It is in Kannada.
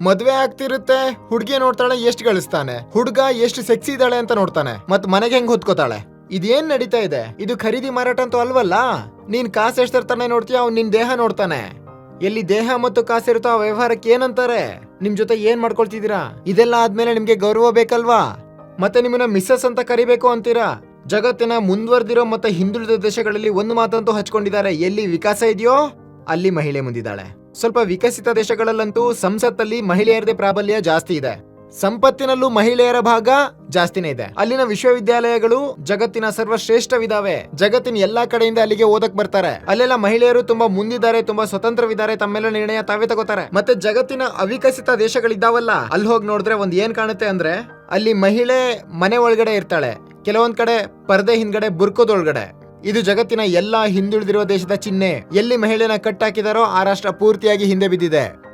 ಮದ್ವೆ ಆಗ್ತಿರುತ್ತೆ, ಹುಡುಗಿ ನೋಡ್ತಾಳೆ, ಎಷ್ಟು ಗಳಿಸ್ತಾನೆ. ಹುಡುಗ ಎಷ್ಟು ಸೆಕ್ಸಿ ಇದ್ದಾಳೆ ಅಂತ ನೋಡ್ತಾನೆ. ಮತ್ ಮನೆಗೆ ಹೆಂಗ್ ಹೊತ್ಕೋತಾಳೆ? ಇದೇನ್ ನಡೀತಾ ಇದೆ? ಇದು ಖರೀದಿ ಮಾರಾಟ ಅಂತೂ ಅಲ್ವಲ್ಲ? ನೀನ್ ಕಾಸು ಎಷ್ಟು ತರ್ತಾನೆ ನೋಡ್ತೀಯ ಅವ್ನ್ ನಿನ್ ದೇಹ ನೋಡ್ತಾನೆ. ಎಲ್ಲಿ ದೇಹ ಮತ್ತು ಕಾಸಿರುತ್ತೋ ಆ ವ್ಯವಹಾರಕ್ಕೆ ಏನಂತಾರೆ? ನಿಮ್ ಜೊತೆ ಏನ್ ಮಾಡ್ಕೊಳ್ತಿದ್ದೀರಾ? ಇದೆಲ್ಲ ಆದ್ಮೇಲೆ ನಿಮ್ಗೆ ಗೌರವ ಬೇಕಲ್ವಾ? ಮತ್ತೆ ನಿಮ್ಮನ್ನ ಮಿಸ್ಸಸ್ ಅಂತ ಕರಿಬೇಕು ಅಂತೀರಾ? ಜಗತ್ತಿನ ಮುಂದುವರೆದಿರೋ ಮತ್ತೆ ಹಿಂದುಳಿದ ದೇಶಗಳಲ್ಲಿ ಒಂದು ಮಾತಂತೂ ಹಚ್ಕೊಂಡಿದ್ದಾರೆ. ಎಲ್ಲಿ ವಿಕಾಸ ಇದೆಯೋ, ಅಲ್ಲಿ ಮಹಿಳೆ ಮುಂದಿದ್ದಾಳೆ. ಸ್ವಲ್ಪ ವಿಕಸಿತ ದೇಶಗಳಲ್ಲಂತೂ ಸಂಸತ್ತಲ್ಲಿ ಮಹಿಳೆಯರದೇ ಪ್ರಾಬಲ್ಯ ಜಾಸ್ತಿ ಇದೆ. ಸಂಪತ್ತಿನಲ್ಲೂ ಮಹಿಳೆಯರ ಭಾಗ ಜಾಸ್ತಿನೇ ಇದೆ. ಅಲ್ಲಿನ ವಿಶ್ವವಿದ್ಯಾಲಯಗಳು ಜಗತ್ತಿನ ಸರ್ವಶ್ರೇಷ್ಠವಿದಾವೆ. ಜಗತ್ತಿನ ಎಲ್ಲಾ ಕಡೆಯಿಂದ ಅಲ್ಲಿಗೆ ಓದಕ್ ಬರ್ತಾರೆ. ಅಲ್ಲೆಲ್ಲ ಮಹಿಳೆಯರು ತುಂಬಾ ಮುಂದಿದ್ದಾರೆ, ತುಂಬಾ ಸ್ವತಂತ್ರವಿದ್ದಾರೆ, ತಮ್ಮೆಲ್ಲ ನಿರ್ಣಯ ತಾವೇ ತಗೋತಾರೆ. ಮತ್ತೆ ಜಗತ್ತಿನ ಅವಿಕಸಿತ ದೇಶಗಳಿದ್ದಾವಲ್ಲ, ಅಲ್ಲಿ ಹೋಗಿ ನೋಡಿದ್ರೆ ಒಂದ್ ಏನ್ ಕಾಣುತ್ತೆ ಅಂದ್ರೆ, ಅಲ್ಲಿ ಮಹಿಳೆ ಮನೆ ಒಳಗಡೆ ಇರ್ತಾಳೆ. ಕೆಲವೊಂದ್ ಕಡೆ ಪರ್ದೆ ಹಿಂದ್ಗಡೆ, ಬುರ್ಕೋದೊಳಗಡೆ. ಇದು ಜಗತ್ತಿನ ಎಲ್ಲಾ ಹಿಂದುಳಿದಿರುವ ದೇಶದ ಚಿಹ್ನೆ. ಎಲ್ಲಿ ಮಹಿಳೆಯನ್ನ ಕಟ್ಟಾಕಿದಾರೋ ಆ ರಾಷ್ಟ್ರ ಪೂರ್ತಿಯಾಗಿ ಹಿಂದೆ ಬಿದ್ದಿದೆ.